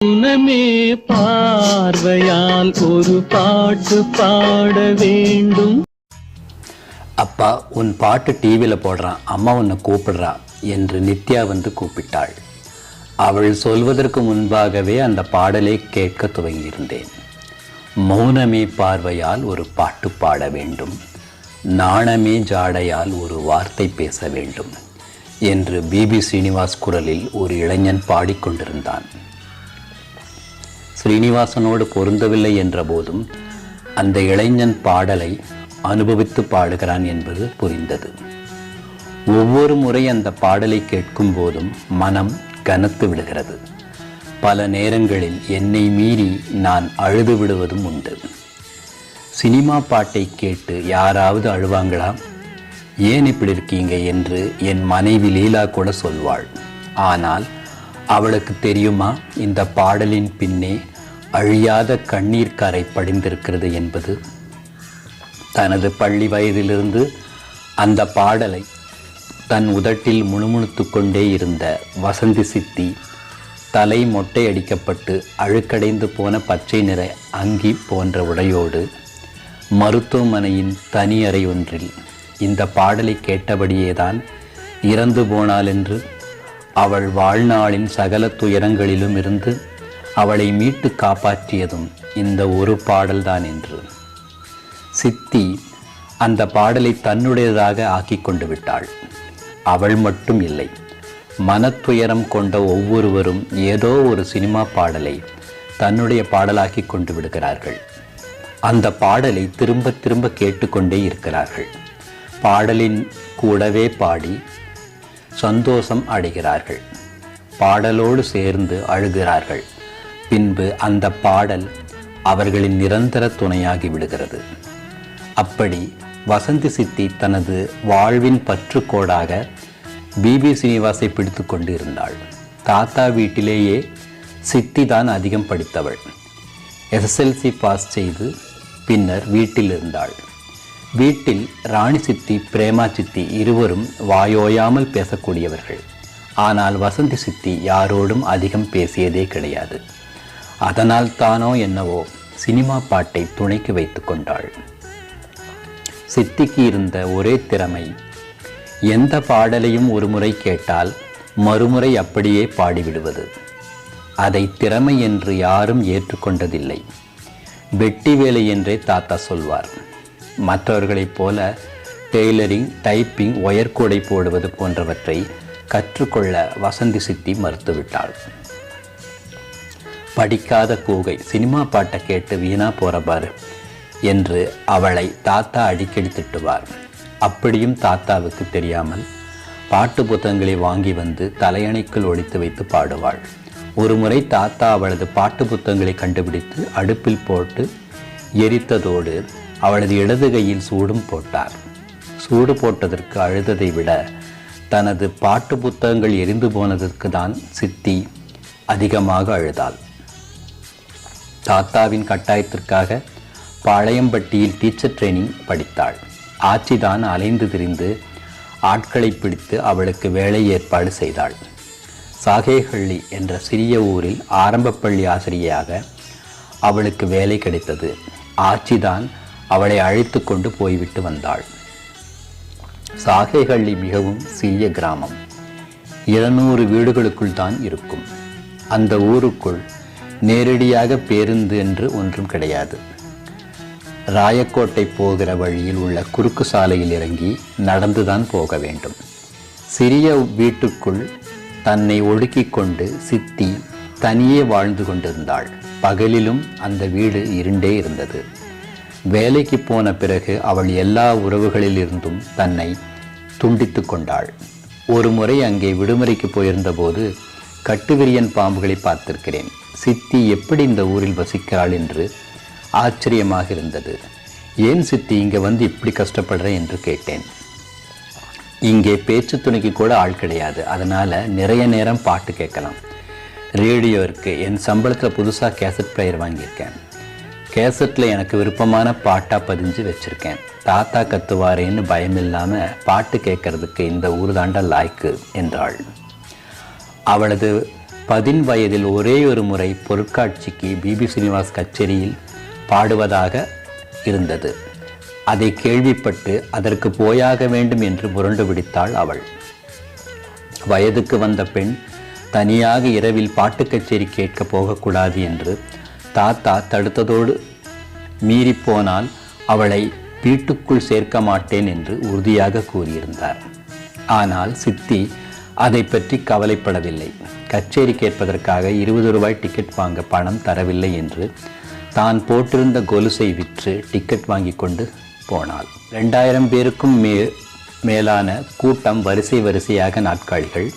மனமே பார்வையால் ஒரு பாட்டு பாட வேண்டும். அப்பா உன் பாட்டு டிவியில் போடுறான். அம்மா உன்னை கூப்பிடுறா என்று நித்யா வந்து கூப்பிட்டாள். அவள் சொல்வதற்கு முன்பாகவே அந்த பாடலை கேட்க துவங்கியிருந்தேன். மௌனமே பார்வையால் ஒரு பாட்டு பாட வேண்டும். நாணமே ஜாடையால் ஒரு வார்த்தை பேச வேண்டும் என்று பிபி ஸ்ரீனிவாஸ் குரலில் ஒரு இளைஞன் பாடிக்கொண்டிருந்தான். ஸ்ரீனிவாசனோடு பொருந்தவில்லை என்ற போதும் அந்த இளைஞன் பாடலை அனுபவித்து பாடுகிறான் என்பது புரிந்தது. ஒவ்வொரு முறை அந்த பாடலை கேட்கும் போதும் மனம் கனத்து விடுகிறது. பல நேரங்களில் என்னை மீறி நான் அழுது விடுவதும் உண்டு. சினிமா பாட்டை கேட்டு யாராவது அழுவாங்களா? ஏன் இப்படி இருக்கீங்க? என்று என் மனைவி லீலா கூட சொல்வாள். ஆனால் அவளுக்கு தெரியுமா? இந்த பாடலின் பின்னே அழியாத கண்ணீர் கரை படிந்திருக்கிறது என்பது. தனது பள்ளி வயதிலிருந்து அந்த பாடலை தன் உதட்டில் முணுமுணுத்து கொண்டே இருந்த வசந்தி சித்தி தலை மொட்டை அடிக்கப்பட்டு அழுக்கடைந்து போன பச்சை நிற அங்கி போன்ற உடையோடு மருத்துவமனையின் தனி அறை ஒன்றில் இந்த பாடலை கேட்டபடியேதான் இறந்து போனாள் என்று அவள் வாழ்நாளின் சகல துயரங்களிலும் இருந்து அவளை மீட்டு காப்பாற்றியதும் இந்த ஒரு பாடல்தான் என்று. சித்தி அந்த பாடலை தன்னுடையதாக ஆக்கி கொண்டு விட்டாள். அவள் மட்டும் இல்லை மனத்துயரம் கொண்ட ஒவ்வொருவரும் ஏதோ ஒரு சினிமா பாடலை தன்னுடைய பாடலாக்கி கொண்டு விடுகிறார்கள். அந்த பாடலை திரும்ப திரும்ப கேட்டுக்கொண்டே இருக்கிறார்கள். பாடலின் கூடவே பாடி சந்தோஷம் அடைகிறார்கள். பாடலோடு சேர்ந்து அழுகிறார்கள். பின்பு அந்த பாடல் அவர்களின் நிரந்தர துணையாகி விடுகிறது. அப்படி வசந்தி சித்தி தனது வாழ்வின் பற்றுக்கோடாக பிபி சீனிவாசை பிடித்து கொண்டு இருந்தாள் தாத்தா வீட்டிலேயே சித்தி தான் அதிகம் படித்தவள். எஸ்எஸ்எல்சி பாஸ் செய்து பின்னர் வீட்டில் இருந்தாள். வீட்டில் ராணி சித்தி பிரேமா சித்தி இருவரும் வாயோயாமல் பேசக்கூடியவர்கள். ஆனால் வசந்தி சித்தி யாரோடும் அதிகம் பேசியதே கிடையாது. அதனால் தானோ என்னவோ சினிமா பாட்டை துணைக்கு வைத்து கொண்டாள். சித்திக்கு இருந்த ஒரே திறமை எந்த பாடலையும் ஒரு முறை கேட்டால் மறுமுறை அப்படியே பாடிவிடுவது. அதை திறமை என்று யாரும் ஏற்றுக்கொண்டதில்லை. வெட்டி வேலை என்றே தாத்தா சொல்வார். மற்றவர்களைப் போல டெய்லரிங் டைப்பிங் ஒயர்கூடை போடுவது போன்றவற்றை கற்றுக்கொள்ள வசந்தி சித்தி மறுத்துவிட்டாள். படிக்காத கூகை சினிமா பாட்டை கேட்டு வீணா போற என்று அவளை தாத்தா அடிக்கடி திட்டுவார். அப்படியும் தாத்தாவுக்கு தெரியாமல் பாட்டு புத்தகங்களை வாங்கி வந்து தலையணைக்குள் ஒழித்து வைத்து பாடுவாள். ஒரு முறை தாத்தா அவளது பாட்டு புத்தகங்களை கண்டுபிடித்து அடுப்பில் போட்டு எரித்ததோடு அவளது இடது கையில் சூடும் போட்டார். சூடு போட்டதற்கு அழுததை விட தனது பாட்டு புத்தகங்கள் எரிந்து போனதற்கு தான் சித்தி அதிகமாக அழுதாள். தாத்தாவின் கட்டாயத்திற்காக பாளையம்பட்டியில் டீச்சர் ட்ரைனிங் படித்தாள். ஆட்சிதான் அலைந்து திரிந்து ஆட்களை பிடித்து அவளுக்கு வேலை ஏற்பாடு செய்தாள். சாகேஹள்ளி என்ற சிறிய ஊரில் ஆரம்ப பள்ளி ஆசிரியையாக அவளுக்கு வேலை கிடைத்தது. ஆட்சிதான் அவளை அழைத்து கொண்டு போய்விட்டு வந்தாள். சாகேஹள்ளி மிகவும் சிறிய கிராமம். இருநூறு வீடுகளுக்குள் தான் இருக்கும். அந்த ஊருக்குள் நேரடியாக பேருந்து என்று ஒன்றும் கிடையாது. ராயக்கோட்டை போகிற வழியில் உள்ள குறுக்கு சாலையில் இறங்கி நடந்துதான் போக வேண்டும். சிறிய வீட்டுக்குள் தன்னை ஒடுக்கிக் கொண்டு சித்தி தனியே வாழ்ந்து கொண்டிருந்தாள். பகலிலும் அந்த வீடு இருண்டே இருந்தது. வேலைக்கு போன பிறகு அவள் எல்லா உறவுகளில் இருந்தும் தன்னை துண்டித்து கொண்டாள். ஒரு முறை அங்கே விடுமுறைக்கு போயிருந்தபோது கட்டுவிரியன் பாம்புகளை பார்த்திருக்கிறேன். சித்தி எப்படி இந்த ஊரில் வசிக்கிறாள் என்று ஆச்சரியமாக இருந்தது. ஏன் சித்தி இங்கே வந்து இப்படி கஷ்டப்படுறேன் என்று கேட்டேன். இங்கே பேச்சு துணைக்கு கூட ஆள் கிடையாது. அதனால் நிறைய நேரம் பாட்டு கேட்கலாம். ரேடியோ இருக்குது என் சம்பளத்தில் புதுசாக கேசட் பிளேயர் வாங்கியிருக்கேன். கேசட்டில் எனக்கு விருப்பமான பாட்டாக பதிஞ்சு வச்சுருக்கேன். தாத்தா கத்துவாரேன்னு பயம் இல்லாமல் பாட்டு கேட்கறதுக்கு இந்த ஊர் தாண்டா லாய்க்கு என்றாள். அவளது பதின் வயதில் ஒரே ஒரு முறை பொருட்காட்சிக்கு பிபி ஸ்ரீனிவாஸ் கச்சேரியில் பாடுவதாக இருந்தது. அதை கேள்விப்பட்டு அதற்கு போயாக வேண்டும் என்று முரண்டு பிடித்தாள் அவள். வயதுக்கு வந்த பெண் தனியாக இரவில் பாட்டு கச்சேரி கேட்க போகக்கூடாது என்று தாத்தா தடுத்ததோடு மீறிப்போனால் அவளை வீட்டுக்குள் சேர்க்க மாட்டேன் என்று உறுதியாக கூறியிருந்தார். ஆனால் சித்தி அதை பற்றி கவலைப்படவில்லை. கச்சேரி கேட்பதற்காக இருபது ரூபாய் டிக்கெட் வாங்க பணம் தரவில்லை என்று தான் போட்டிருந்த கொலுசை விற்று டிக்கெட் வாங்கி கொண்டு போனாள். ரெண்டாயிரம் பேருக்கும் மே மேலான கூட்டம் வரிசை வரிசையாக நாட்காலிகள்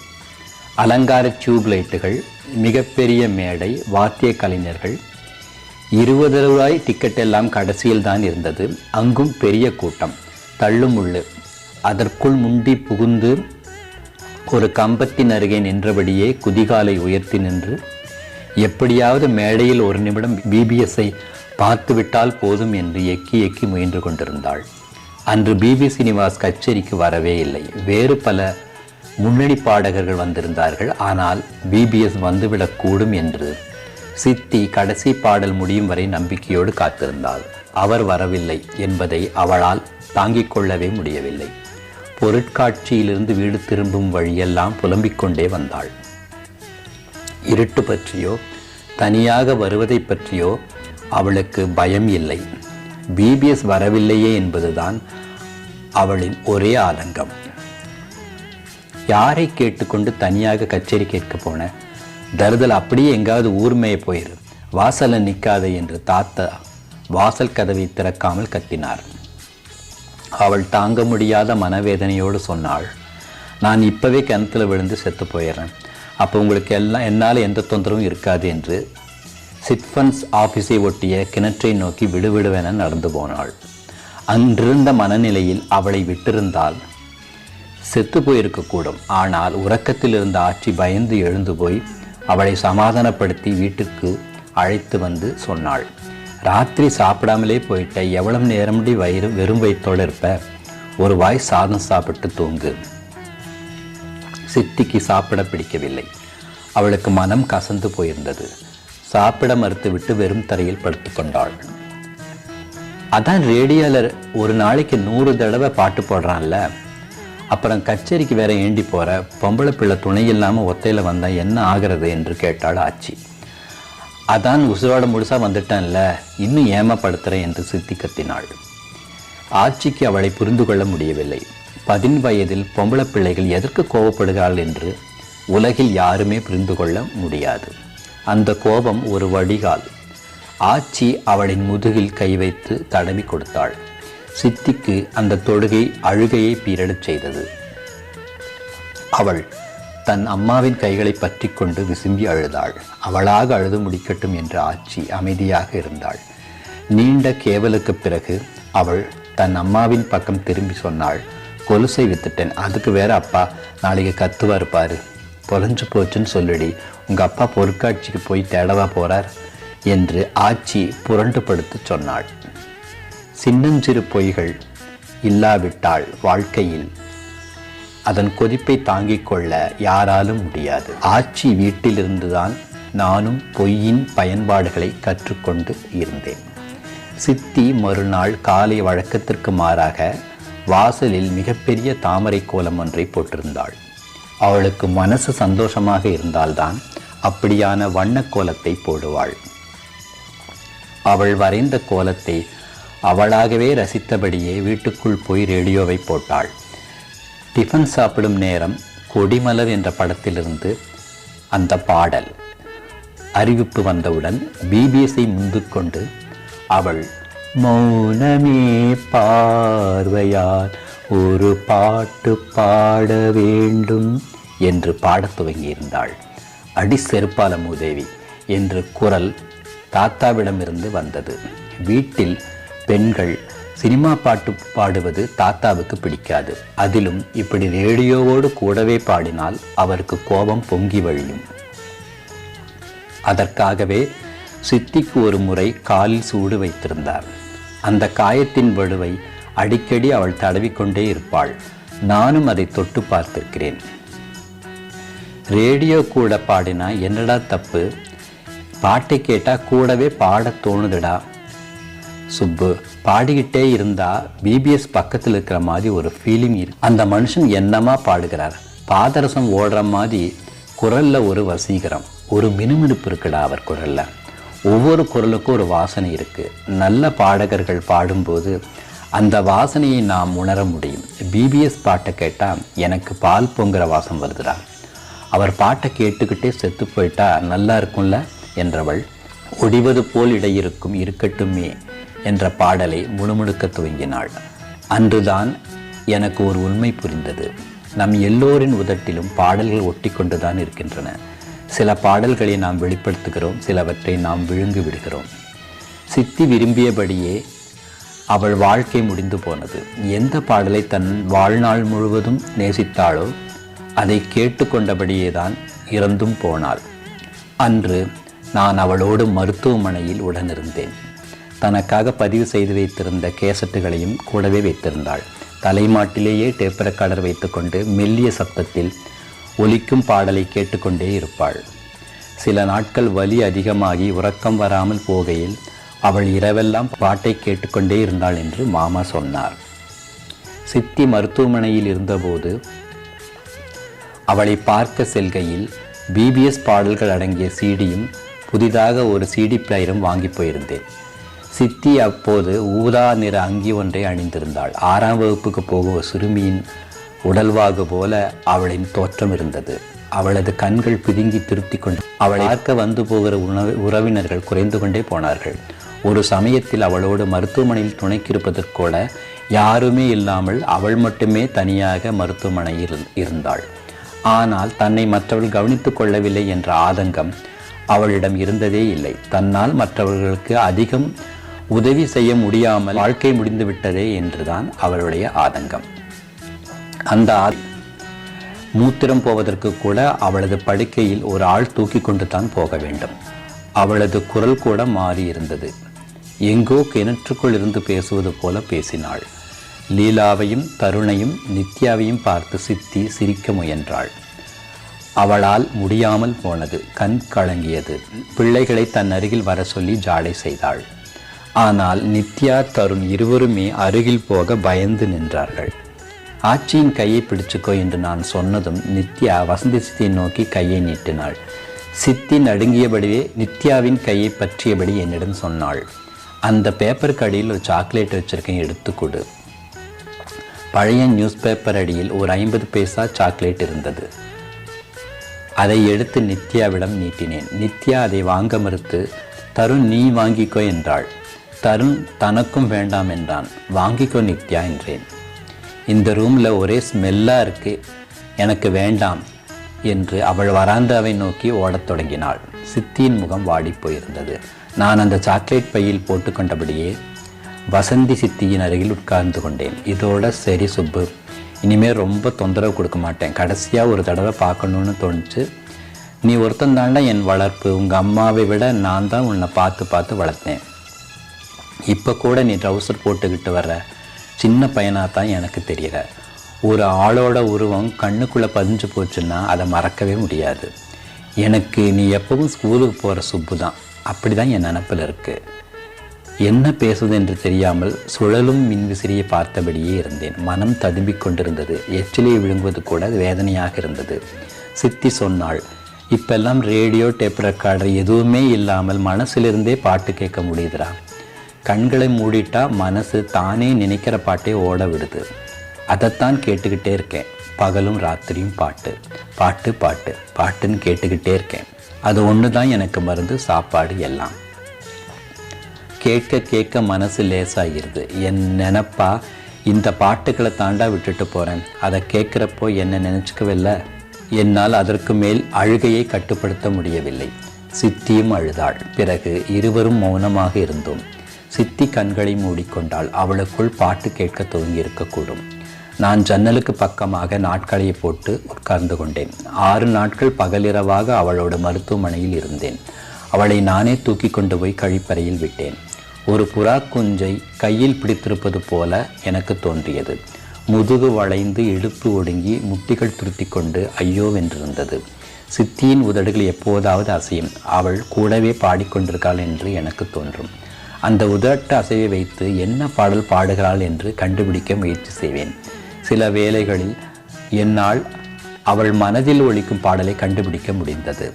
அலங்கார டியூப் லைட்டுகள் மிகப்பெரிய மேடை வாத்திய கலைஞர்கள் இருபது ரூபாய் டிக்கெட் எல்லாம் கடைசியில் தான் இருந்தது. அங்கும் பெரிய கூட்டம். தள்ளுமுள்ளு அதற்குள் முண்டி புகுந்து ஒரு கம்பத்தின் அருகே நின்றபடியே குதிகாலை உயர்த்தி நின்று எப்படியாவது மேடையில் ஒரு நிமிடம் பிபிஎஸ்ஐ பார்த்துவிட்டால் போதும் என்று எக்கி எக்கி முயன்று கொண்டிருந்தாள். அன்று பிபி சீனிவாஸ் கச்சேரிக்கு வரவே இல்லை. வேறு பல முன்னணி பாடகர்கள் வந்திருந்தார்கள். ஆனால் பிபிஎஸ் வந்துவிடக்கூடும் என்று சித்தி கடைசி பாடல் முடியும் வரை நம்பிக்கையோடு காத்திருந்தாள். அவர் வரவில்லை என்பதை அவளால் தாங்கிக் கொள்ளவே முடியவில்லை. பொருட்காட்சியிலிருந்து வீடு திரும்பும் வழியெல்லாம் புலம்பிக் கொண்டே வந்தாள். இருட்டு பற்றியோ தனியாக வருவதை பற்றியோ அவளுக்கு பயம் இல்லை. பிபிஎஸ் வரவில்லையே என்பதுதான் அவளின் ஒரே ஆலங்கம் யாரை கேட்டுக்கொண்டு தனியாக கச்சேரி கேட்க போன தருதல் அப்படியே எங்காவது ஊர்மையே போயிரு. வாசலில் நிற்காதே என்று தாத்தா வாசல் கதவை திறக்காமல் கத்தினார். அவள் தாங்க முடியாத மனவேதனையோடு சொன்னாள் நான் இப்போவே கிணத்துல விழுந்து செத்து போயிடுறேன் அப்போ உங்களுக்கு எல்லாம் என்னால் எந்த தொந்தரவும் இருக்காது என்று சிட்ஃபன்ஸ் ஆஃபீஸை ஒட்டிய கிணற்றை நோக்கி விடுவிடுவென நடந்து போனாள். அன்றிருந்த மனநிலையில் அவளை விட்டிருந்தால் செத்து போயிருக்கக்கூடும். ஆனால் உறக்கத்தில் இருந்த ஆட்சி பயந்து எழுந்து போய் அவளை சமாதானப்படுத்தி வீட்டுக்கு அழைத்து வந்து சொன்னாள். ராத்திரி சாப்பிடாமலே போயிட்ட எவ்வளவு நேரம்டி வயிறு வெறும் வயிற்றோடு இருப்ப? ஒரு வாய் சாதம் சாப்பிட்டு தூங்கு. சித்திக்கு சாப்பிட பிடிக்கவில்லை. அவளுக்கு மனம் கசந்து போயிருந்தது. சாப்பிட மறுத்துவிட்டு வெறும் தரையில் படுத்துக்கொண்டாள் அதான் ரேடியோவில் ஒரு நாளைக்கு நூறு தடவை பாட்டு போடுறான்ல அப்புறம் கச்சேரிக்கு வேற ஏண்டி போற? பொம்பளை பிள்ளை துணை இல்லாமல் ஒத்தையில் வந்தால் என்ன ஆகிறது என்று கேட்டாள் ஆச்சி. அதான் உசுரோட முழுசாக வந்துட்டேன்ல இன்னும் ஏமப்படுத்துகிறேன் என்று சித்தி கத்தினாள். ஆட்சிக்கு அவளை புரிந்து கொள்ள முடியவில்லை. பதின் வயதில் பொம்பளை பிள்ளைகள் எதற்கு கோபப்படுகிறாள் என்று உலகில் யாருமே புரிந்து கொள்ள முடியாது. அந்த கோபம் ஒரு வடிகால். ஆச்சி அவளின் முதுகில் கை வைத்து தடவி கொடுத்தாள். சித்திக்கு அந்த தொழுகை அழுகையை பீரடச் செய்தது. அவள் தன் அம்மாவின் கைகளை பற்றி கொண்டு விசும்பி அழுதாள். அவளாக அழுது முடிக்கட்டும் என்று ஆச்சி அமைதியாக இருந்தாள். நீண்ட கேவலுக்கு பிறகு அவள் தன் அம்மாவின் பக்கம் திரும்பி சொன்னாள் கொலுசை வித்துட்டேன். அதுக்கு வேற அப்பா. நாளைக்கு கத்துவார் பாரு. பொலஞ்சு போச்சுன்னு சொல்லிடி. உங்க அப்பா பொருட்காட்சிக்கு போய் தேடவா போறார்? என்று ஆச்சி புரண்டு படுத்து சொன்னாள். சின்னஞ்சிறு பொய்கள் இல்லாவிட்டால் வாழ்க்கையில் அதன் கொதிப்பை தாங்கிக் கொள்ள யாராலும் முடியாது. ஆட்சி வீட்டிலிருந்துதான் நானும் பொய்யின் பயன்பாடுகளை கற்றுக்கொண்டு இருந்தேன். சித்தி மறுநாள் காலை வழக்கத்திற்கு மாறாக வாசலில் மிகப்பெரிய தாமரை கோலம் ஒன்றை போட்டிருந்தாள். அவளுக்கு மனசு சந்தோஷமாக இருந்தால்தான் அப்படியான வண்ணக் கோலத்தை போடுவாள். அவள் வரைந்த கோலத்தை அவளாகவே ரசித்தபடியே வீட்டுக்குள் போய் ரேடியோவை போட்டாள். டிஃபன் சாப்பிடும் நேரம் கொடிமலர் என்ற படத்திலிருந்து அந்த பாடல். அறிவிப்பு வந்தவுடன் பிபிஎஸ்ஐ முந்து கொண்டு அவள் மௌனமே பார்வையால் ஒரு பாட்டு பாட வேண்டும் என்று பாடத் துவங்கியிருந்தாள். அடி செருப்பால மூதேவி என்று குரல் தாத்தாவிடமிருந்து வந்தது. வீட்டில் பெண்கள் சினிமா பாட்டு பாடுவது தாத்தாவுக்கு பிடிக்காது. அதிலும் இப்படி ரேடியோவோடு கூடவே பாடினால் அவருக்கு கோபம் பொங்கி வழியும். அதற்காகவே சித்திக்கு ஒரு முறை காலில் சூடு வைத்திருந்தார். அந்த காயத்தின் வலுவை அடிக்கடி அவள் தடவிக்கொண்டே இருப்பாள். நானும் அதை தொட்டு பார்த்திருக்கிறேன். ரேடியோ கூட பாடினா என்னடா தப்பு? பாட்டை கேட்டால் கூடவே பாடத் தோணுதுடா. சுப்பு பாடிக்கிட்டே இருந்தா பிபிஎஸ் பக்கத்தில் இருக்கிற மாதிரி ஒரு ஃபீலிங் இருக்கு. அந்த மனுஷன் என்னமா பாடுகிறார்? பாதரசம் ஓடுற மாதிரி குரல்ல ஒரு வசீகரம் ஒரு மினுமினுப்பு இருக்குடா அவர் குரல்ல. ஒவ்வொரு குரலுக்கும் ஒரு வாசனை இருக்கு. நல்ல பாடகர்கள் பாடும்போது அந்த வாசனையை நாம் உணர முடியும். பிபிஎஸ் பாட்டை கேட்டால் எனக்கு பால் பொங்குற வாசம் வருதுடா. அவர் பாட்டை கேட்டுக்கிட்டே செத்து போயிட்டா நல்லா இருக்கும்ல? என்றவள் ஒடிவது போல் இடையிருக்கும் இருக்கட்டுமே என்ற பாடலை முணுமுணுக்க துவங்கினாள். அன்றுதான் எனக்கு ஒரு உண்மை புரிந்தது. நம் எல்லோரின் உதட்டிலும் பாடல்கள் ஒட்டி கொண்டுதான் இருக்கின்றன. சில பாடல்களை நாம் வெளிப்படுத்துகிறோம் சிலவற்றை நாம் விழுங்கி விடுகிறோம். சித்தி விரும்பியபடியே அவள் வாழ்க்கை முடிந்து போனது. எந்த பாடலை தன் வாழ்நாள் முழுவதும் நேசித்தாளோ அதை கேட்டுக்கொண்டபடியே தான் இறந்தும் போனாள். அன்று நான் அவளோடு மருத்துவமனையில் உடனிருந்தேன். தனக்காக பதிவு செய்து வைத்திருந்த கேசட்டுகளையும் கூடவே வைத்திருந்தாள். தலைமாட்டிலேயே டேப்பரக்காடர் வைத்துக்கொண்டு மெல்லிய சத்தத்தில் ஒலிக்கும் பாடலை கேட்டுக்கொண்டே இருப்பாள். சில நாட்கள் வலி அதிகமாகி உறக்கம் வராமல் போகையில் அவள் இரவெல்லாம் பாட்டை கேட்டுக்கொண்டே இருந்தாள் என்று மாமா சொன்னார். சித்தி மருத்துவமனையில் இருந்தபோது அவளை பார்க்க செல்கையில் பிபிஎஸ் பாடல்கள் அடங்கிய சீடியும் புதிதாக ஒரு சிடி பிளேயரும் வாங்கி போயிருந்தேன். சித்தி அப்போது ஊதா நிற அங்கி ஒன்றை அணிந்திருந்தாள். ஆறாம் வகுப்புக்கு போகும் சிறுமியின் உடல்வாகு போல அவளின் தோற்றம் இருந்தது. அவளது கண்கள் பிதுங்கி திருப்தி கொண்டு அவளை பார்க்க வந்து போகிற உணவு உறவினர்கள் குறைந்து கொண்டே போனார்கள். ஒரு சமயத்தில் அவளோடு மருத்துவமனையில் துணைக்கிருப்பதற்கூட யாருமே இல்லாமல் அவள் மட்டுமே தனியாக மருத்துவமனையில் இருந்தாள். ஆனால் தன்னை மற்றவர்கள் கவனித்துக் கொள்ளவில்லை என்ற ஆதங்கம் அவளிடம் இருந்ததே இல்லை. தன்னால் மற்றவர்களுக்கு அதிகம் உதவி செய்ய முடியாமல் வாழ்க்கை முடிந்து விட்டதே என்றுதான் அவளுடைய ஆதங்கம். அந்த மூத்திரம் போவதற்கு கூட அவளது படுக்கையில் ஒரு ஆள் தூக்கி கொண்டு தான் போக வேண்டும். அவளது குரல் கூட மாறி இருந்தது. எங்கோ கிணற்றுக்குள் இருந்து பேசுவது போல பேசினாள். லீலாவையும் தருணையும் நித்யாவையும் பார்த்து சித்தி சிரிக்க முயன்றாள். அவளால் முடியாமல் போனது. கண் கலங்கியது. பிள்ளைகளை தன் அருகில் வர சொல்லி ஜாடை செய்தாள். ஆனால் நித்யா தருண் இருவருமே அருகில் போக பயந்து நின்றார்கள். ஆச்சியின் கையை பிடிச்சுக்கோ என்று நான் சொன்னதும் நித்யா வசந்தி சித்தியை நோக்கி கையை நீட்டினாள். சித்தி நடுங்கியபடியே நித்யாவின் கையை பற்றியபடி என்னிடம் சொன்னாள். அந்த பேப்பருக்கு அடியில் ஒரு சாக்லேட் வச்சிருக்கேன் எடுத்து கொடு. பழைய நியூஸ் பேப்பர் அடியில் ஒரு ஐம்பது பைசா சாக்லேட் இருந்தது. அதை எடுத்து நித்யாவிடம் நீட்டினேன். நித்யா அதை வாங்க மறுத்து தருண் நீ வாங்கிக்கோ என்றாள். தருண் தனக்கும் வேண்டாம் என்றான். வாங்கிக்கோ நித்யா என்றேன். இந்த ரூமில் ஒரே ஸ்மெல்லாக இருக்கு. எனக்கு வேண்டாம் என்று அவள் வராந்தாவை நோக்கி ஓடத் தொடங்கினாள். சித்தியின் முகம் வாடிப்போயிருந்தது நான் அந்த சாக்லேட் பையில் போட்டுக்கொண்டபடியே வசந்தி சித்தியின் அருகில் உட்கார்ந்து கொண்டேன். இதோட சரி சுப்பு. இனிமேல் ரொம்ப தொந்தரவு கொடுக்க மாட்டேன். கடைசியாக ஒரு தடவை பார்க்கணுன்னு தோணுச்சு. நீ ஒருத்தன் தாண்டா என் வளர்ப்பு. உங்கள் அம்மாவை விட நான் தான் உன்னை பார்த்து பார்த்து வளர்த்தேன். இப்போ கூட நீ ட்ரௌசர் போட்டுக்கிட்டு வர்ற. சின்ன பையனாக தான் எனக்கு தெரியல ஒரு ஆளோட உருவம் கண்ணுக்குள்ளே பதிஞ்சு போச்சுன்னா அதை மறக்கவே முடியாது. எனக்கு நீ எப்பவும் ஸ்கூலுக்கு போகிற சுப்பு தான். அப்படி தான் என் நினப்பில் இருக்குது என்ன பேசுவது என்று தெரியாமல் சுழலும் மின்விசிறியை பார்த்தபடியே இருந்தேன். மனம் ததும்பிக் கொண்டிருந்தது. எச்சிலை விழுங்குவது கூட வேதனையாக இருந்தது. சித்தி சொன்னாள் இப்பெல்லாம் ரேடியோ டேப் ரெக்கார்டர் எதுவுமே இல்லாமல் மனசிலிருந்தே பாட்டு கேட்க முடியுதுடா. கண்களை மூடிட்டா மனசு தானே நினைக்கிற பாட்டே ஓட விடுது. அதைத்தான் கேட்டுக்கிட்டே இருக்கேன். பகலும் ராத்திரியும் பாட்டு. பாட்டு பாட்டு பாட்டுன்னு கேட்டுக்கிட்டே இருக்கேன். அது ஒன்று தான் எனக்கு மருந்து சாப்பாடு எல்லாம். கேட்க கேட்க மனசு லேசாகிடுது என் நினப்பா இந்த பாட்டுக்களை தாண்டா விட்டுட்டு போகிறேன் அதை கேட்குறப்போ என்ன நினச்சிக்கவில்லை. என்னால் அதற்கு மேல் அழுகையை கட்டுப்படுத்த முடியவில்லை. சித்தியும் அழுதாள். பிறகு இருவரும் மௌனமாக இருந்தோம். சித்தி கண்களை மூடிக்கொண்டாள். அவளுக்குள் பாட்டு கேட்க துவங்கி இருக்கக்கூடும் நான் ஜன்னலுக்கு பக்கமாக நாட்களை போட்டு உட்கார்ந்து கொண்டேன். ஆறு நாட்கள் பகலிரவாக அவளோட மருத்துவமனையில் இருந்தேன். அவளை நானே தூக்கி கொண்டு போய் கழிப்பறையில் விட்டேன். ஒரு புறா குஞ்சை கையில் பிடித்திருப்பது போல எனக்கு தோன்றியது. முதுகு வளைந்து இடுப்பு ஒடுங்கி முட்டிகள் துருத்தி கொண்டு ஐயோ வென்றிருந்தது. சித்தியின் உதடுகள் எப்போதாவது அசையும். அவள் கூடவே பாடிக்கொண்டிருக்காள் என்று எனக்கு தோன்றும். அந்த உதட்ட அசைவை வைத்து என்ன பாடல் பாடுகிறாள் என்று கண்டுபிடிக்க முயற்சி செய்வேன். சில வேளைகளில் என்னால் அவள் மனதில் ஒழிக்கும் பாடலை கண்டுபிடிக்க முடிந்தது.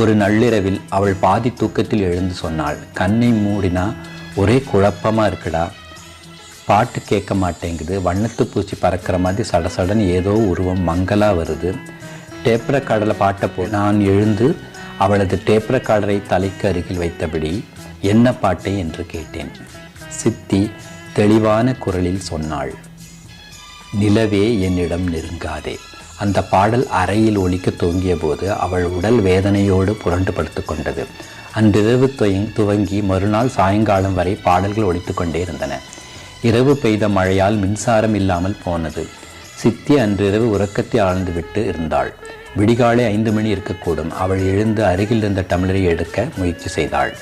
ஒரு நள்ளிரவில் அவள் பாதி தூக்கத்தில் எழுந்து சொன்னாள் கண்ணை மூடினா ஒரே குழப்பமாக இருக்குடா. பாட்டு கேட்க மாட்டேங்குது வண்ணத்து பூச்சி பறக்கிற மாதிரி சடசடன் ஏதோ உருவம் மங்கலாக வருது. டேப்ரக்காடலை பாட்டப்போ போ நான் எழுந்து அவளது டேப்ரக்காடரை தலைக்கு அருகில் வைத்தபடி என்ன பாட்டை என்று கேட்டேன். சித்தி தெளிவான குரலில் சொன்னாள் நிலவே என்னிடம் நெருங்காதே. அந்த பாடல் அறையில் ஒலிக்க துவங்கிய போது அவள் உடல் வேதனையோடு புரண்டு படுத்துக் கொண்டது. அன்றிரவு துவங்கி மறுநாள் சாயங்காலம் வரை பாடல்கள் ஒலித்துக் கொண்டே இருந்தன. இரவு பெய்த மழையால் மின்சாரம் இல்லாமல் போனது. சித்தி அன்றிரவு உறக்கத்தை ஆழ்ந்துவிட்டு இருந்தாள். விடிகாலை ஐந்து மணி இருக்கக்கூடும். அவள் எழுந்து அருகில் இருந்த டம்ளரை எடுக்க முயற்சி செய்தாள்.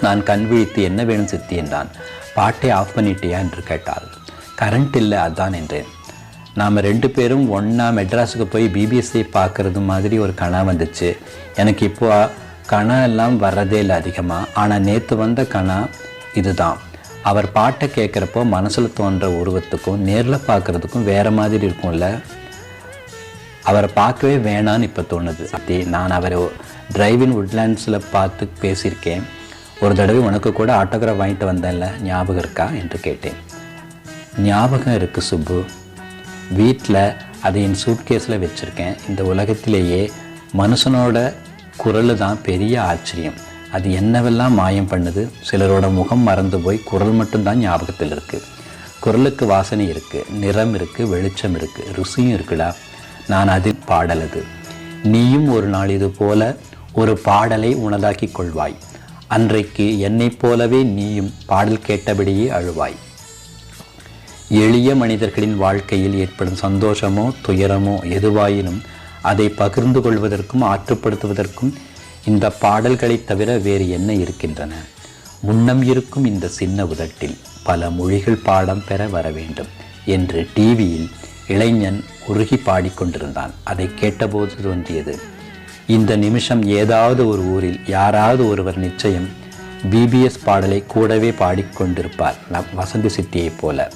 நான் கண் விழித்து என்ன வேணும் சித்தி என்றான். பாட்டை ஆஃப் பண்ணிட்டியா என்று கேட்டாள். கரண்ட் இல்லை அதான் என்றேன். நாம் ரெண்டு பேரும் ஒன்றா மெட்ராஸுக்கு போய் பிபிஎஸ்சி பார்க்குறது மாதிரி ஒரு கணா வந்துச்சு. எனக்கு இப்போ கணா எல்லாம் வர்றதே இல்லை அதிகமாக ஆனால் நேற்று வந்த கணா இதுதான். அவர் பாட்டை கேட்குறப்போ மனசில் தோன்ற உருவத்துக்கும் நேரில் பார்க்குறதுக்கும் வேறு மாதிரி இருக்கும்ல. அவரை பார்க்கவே வேணான்னு இப்போ தோணுது. சத்தி நான் அவரை டிரைவின் உட்லேண்ட்ஸில் பார்த்து பேசியிருக்கேன். ஒரு தடவை உனக்கு கூட ஆட்டோகிராஃப் வாங்கிட்டு வந்தேன்ல ஞாபகம் இருக்கா என்று கேட்டேன். ஞாபகம் இருக்குது சுப்பு. வீட்டில் அதை என் சூட்கேஸில் வச்சுருக்கேன். இந்த உலகத்திலேயே மனுஷனோட குரல் தான் பெரிய ஆச்சரியம். அது என்னவெல்லாம் மாயம் பண்ணுது? சிலரோட முகம் மறந்து போய் குரல் மட்டும்தான் ஞாபகத்தில் இருக்குது குரலுக்கு வாசனை இருக்குது நிறம் இருக்குது வெளிச்சம் இருக்குது ருசியும் இருக்குடா. நான் அதில் பாடலது நீயும் ஒரு நாள் இது போல ஒரு பாடலை உனதாக்கி கொள்வாய். அன்றைக்கு என்னைப் போலவே நீயும் பாடல் கேட்டபடியே அழுவாய். எளிய மனிதர்களின் வாழ்க்கையில் ஏற்படும் சந்தோஷமோ துயரமோ எதுவாயினும் அதை பகிர்ந்து கொள்வதற்கும் ஆற்றுப்படுத்துவதற்கும் இந்த பாடல்களைத் தவிர வேறு என்ன இருக்கின்றன? முன்னம் இருக்கும் இந்த சின்ன உதட்டில் பல மொழிகள் பாடம் பெற வர வேண்டும் என்று டிவியில் இளைஞன் உருகி பாடிக்கொண்டிருந்தான். அதை கேட்டபோது தோன்றியது இந்த நிமிஷம் ஏதாவது ஒரு ஊரில் யாராவது ஒருவர் நிச்சயம் பிபிஎஸ் பாடலை கூடவே பாடிக்கொண்டிருப்பார். நம் வசந்தி சித்தியைப் போல.